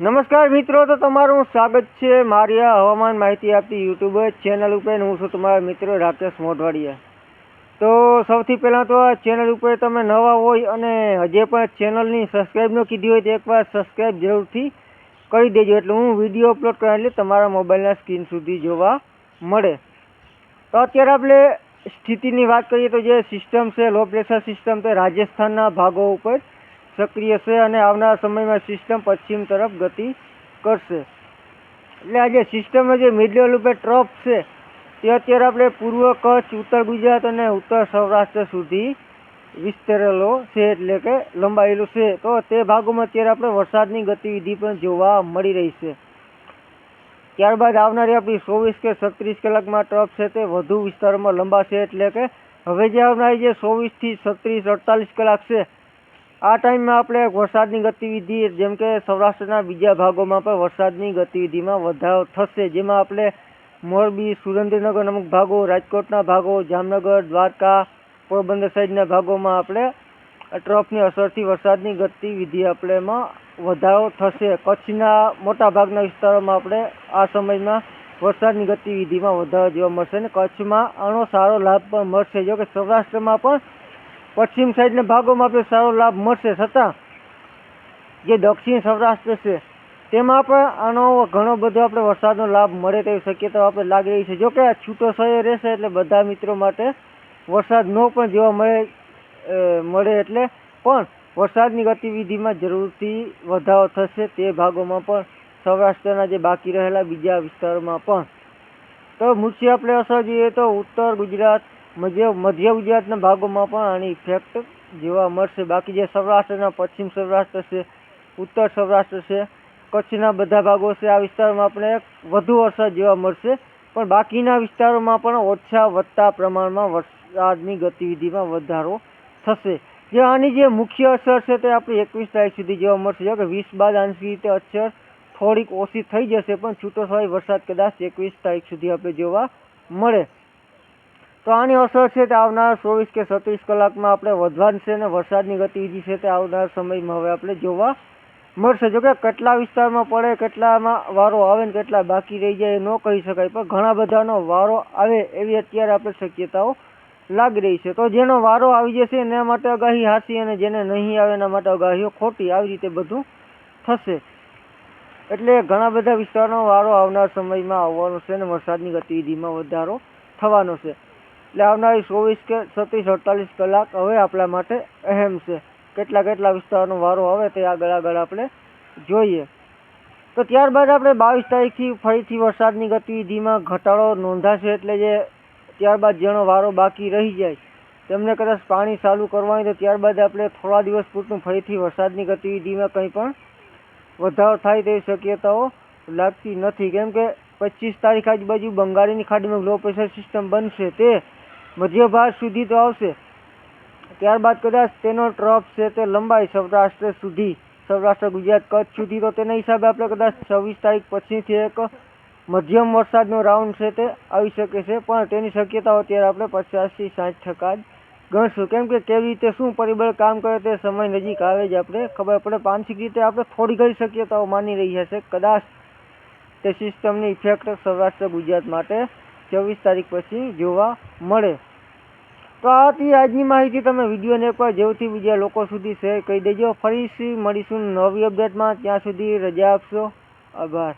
નમસ્કાર મિત્રો, તો તમારું સ્વાગત છે મારી આ હવામાન માહિતી આપતી યુટ્યુબ ચેનલ ઉપર. હું છું તમારા મિત્ર રાકેશ મોઢવાડિયા. તો સૌથી પહેલાં તો આ ચેનલ ઉપર તમે નવા હોય અને હજે પણ ચેનલની સબસ્ક્રાઈબ ન કીધી હોય તો એકવાર સબસ્ક્રાઈબ જરૂરથી કરી દેજો. એટલે હું વીડિયો અપલોડ કરા એટલે તમારા મોબાઈલના સ્ક્રીન સુધી જોવા મળે. તો અત્યારે આપણે સ્થિતિની વાત કરીએ તો જે સિસ્ટમ છે લો પ્રેશર સિસ્ટમ, તે રાજસ્થાનના ભાગો ઉપર સક્રિય છે અને આવનારા સમયમાં સિસ્ટમ પશ્ચિમ તરફ ગતિ કરશે. એટલે આ જે સિસ્ટમનો જે મિડલ ઉપર ટ્રફ છે તે અત્યારે આપણે પૂર્વ કચ્છ, ઉત્તર ગુજરાત અને ઉત્તર સૌરાષ્ટ્ર સુધી વિસ્તરેલો છે, એટલે કે લંબાયેલું છે. તો તે ભાગોમાં અત્યારે આપણે વરસાદની ગતિવિધિ પણ જોવા મળી રહી છે. ત્યારબાદ આવનારી આપણી ચોવીસ કે છત્રીસ કલાકમાં ટ્રફ છે તે વધુ વિસ્તારમાં લંબાશે, એટલે કે હવે જે આવનારી જે ચોવીસથી છત્રીસ અડતાલીસ કલાક છે આ ટાઈમમાં આપણે વરસાદની ગતિવિધિ, જેમ કે સૌરાષ્ટ્રના બીજા ભાગોમાં પણ વરસાદની ગતિવિધિમાં વધારો થશે, જેમાં આપણે મોરબી, સુરેન્દ્રનગર અમુક ભાગો, રાજકોટના ભાગો, જામનગર, દ્વારકા, પોરબંદર સાઈડના ભાગોમાં આપણે ટ્રફની અસરથી વરસાદની ગતિવિધિ આપણે એમાં વધારો થશે. કચ્છના મોટા ભાગના વિસ્તારોમાં આપણે આ સમયમાં વરસાદની ગતિવિધિમાં વધારો જોવા મળશે અને કચ્છમાં આનો સારો લાભ પણ મળશે. જો કે સૌરાષ્ટ્રમાં પણ પશ્ચિમ સાઈડના ભાગોમાં આપણે સારો લાભ મળશે છતાં જે દક્ષિણ સૌરાષ્ટ્ર છે, તેમાં પણ આનો ઘણો બધો આપણે વરસાદનો લાભ મળે તેવી શક્યતાઓ આપણે લાગી રહી છે. જોકે આ છૂટો છવાયો રહેશે એટલે બધા મિત્રો માટે વરસાદ ન પણ જોવા મળે મળે એટલે પણ વરસાદની ગતિવિધિમાં જરૂરથી વધારો થશે તે ભાગોમાં પણ. સૌરાષ્ટ્રના જે બાકી રહેલા બીજા વિસ્તારોમાં પણ. તો મુખ્ય આપણે અસર જોઈએ તો ઉત્તર ગુજરાત મધ્ય મધ્ય ગુજરાતના ભાગોમાં પણ આની ઇફેક્ટ જોવા મળશે. બાકી જે સૌરાષ્ટ્રના પશ્ચિમ સૌરાષ્ટ્ર છે, ઉત્તર સૌરાષ્ટ્ર છે, કચ્છના બધા ભાગો છે, આ વિસ્તારમાં આપણે વધુ વરસાદ જોવા મળશે. પણ બાકીના વિસ્તારોમાં પણ ઓછા વધતા પ્રમાણમાં વરસાદની ગતિવિધિમાં વધારો થશે. જે આની જે મુખ્ય અસર છે તે આપણે એકવીસ તારીખ સુધી જોવા મળશે. જો કે વીસ બાદ આંશિક રીતે અસર થોડીક ઓછી થઈ જશે, પણ છૂટો વરસાદ કદાચ એકવીસ તારીખ સુધી આપણે જોવા મળે. તો આની અસર છે તે આવનાર ચોવીસ કે છત્રીસ કલાકમાં આપણે વધવાની અને વરસાદની ગતિવિધિ છે તે આવનાર સમયમાં હવે આપણે જોવા મળશે. જોકે કેટલા વિસ્તારમાં પડે, કેટલામાં વારો આવે ને કેટલા બાકી રહી જાય એ ન કહી શકાય, પણ ઘણા બધાનો વારો આવે એવી અત્યારે આપણે શક્યતાઓ લાગી રહી છે. તો જેનો વારો આવી જશે એના માટે આગાહી હાસી અને જેને નહીં આવે એના માટે આગાહીઓ ખોટી આવી રીતે બધું થશે. એટલે ઘણા બધા વિસ્તારનો વારો આવનાર સમયમાં આવવાનો છે અને વરસાદની ગતિવિધિમાં વધારો થવાનો છે. એટલે આવનારી ચોવીસ કે છત્રીસ અડતાલીસ કલાક હવે આપણા માટે અહેમ છે. કેટલા કેટલા વિસ્તારનો વારો આવે તે આગળ આગળ આપણે જોઈએ. તો ત્યારબાદ આપણે બાવીસ તારીખથી ફરીથી વરસાદની ગતિવિધિમાં ઘટાડો નોંધાશે એટલે જે ત્યારબાદ જેનો વારો બાકી રહી જાય, તેમને કદાચ પાણી ચાલુ કરવાની તો ત્યારબાદ આપણે થોડા દિવસ પૂરતું ફરીથી વરસાદની ગતિવિધિમાં કંઈ પણ વધારો થાય તેવી શક્યતાઓ લાગતી નથી. કેમ કે પચીસ તારીખ આજુબાજુ બંગાળીની ખાડીમાં લો પ્રેશર સિસ્ટમ બનશે તે મધ્ય સુધી તો આવશે. ત્યારબાદ કદાચ તેનો ટ્રફ છે તે લંબાઈ સૌરાષ્ટ્ર સુધી, સૌરાષ્ટ્ર, ગુજરાત કચ્છ સુધી તો તેના હિસાબે આપણે કદાચ છવ્વીસ તારીખ પછીથી એક મધ્યમ વરસાદનો રાઉન્ડ છે તે આવી શકે છે, પણ તેની શક્યતાઓ અત્યારે આપણે પચાસથી સાઠ ટકા ગણશું. કેમ કે કેવી રીતે શું પરિબળ કામ કરે તે સમય નજીક આવે જ આપણે ખબર પડે. માનસિક રીતે આપણે થોડી ઘણી શક્યતાઓ માની રહ્યા છે કદાચ તે સિસ્ટમની ઇફેક્ટ સૌરાષ્ટ્ર, ગુજરાત માટે ચોવીસ તારીખ પછી જોવા મળે. તો આથી આજની માહિતી. તમે વિડીયોને એકવાર જેવથી બીજા લોકો સુધી શેર કરી દેજો. ફરીથી મળીશું નવી અપડેટમાં ત્યાં સુધી રજા આપશો. આભાર.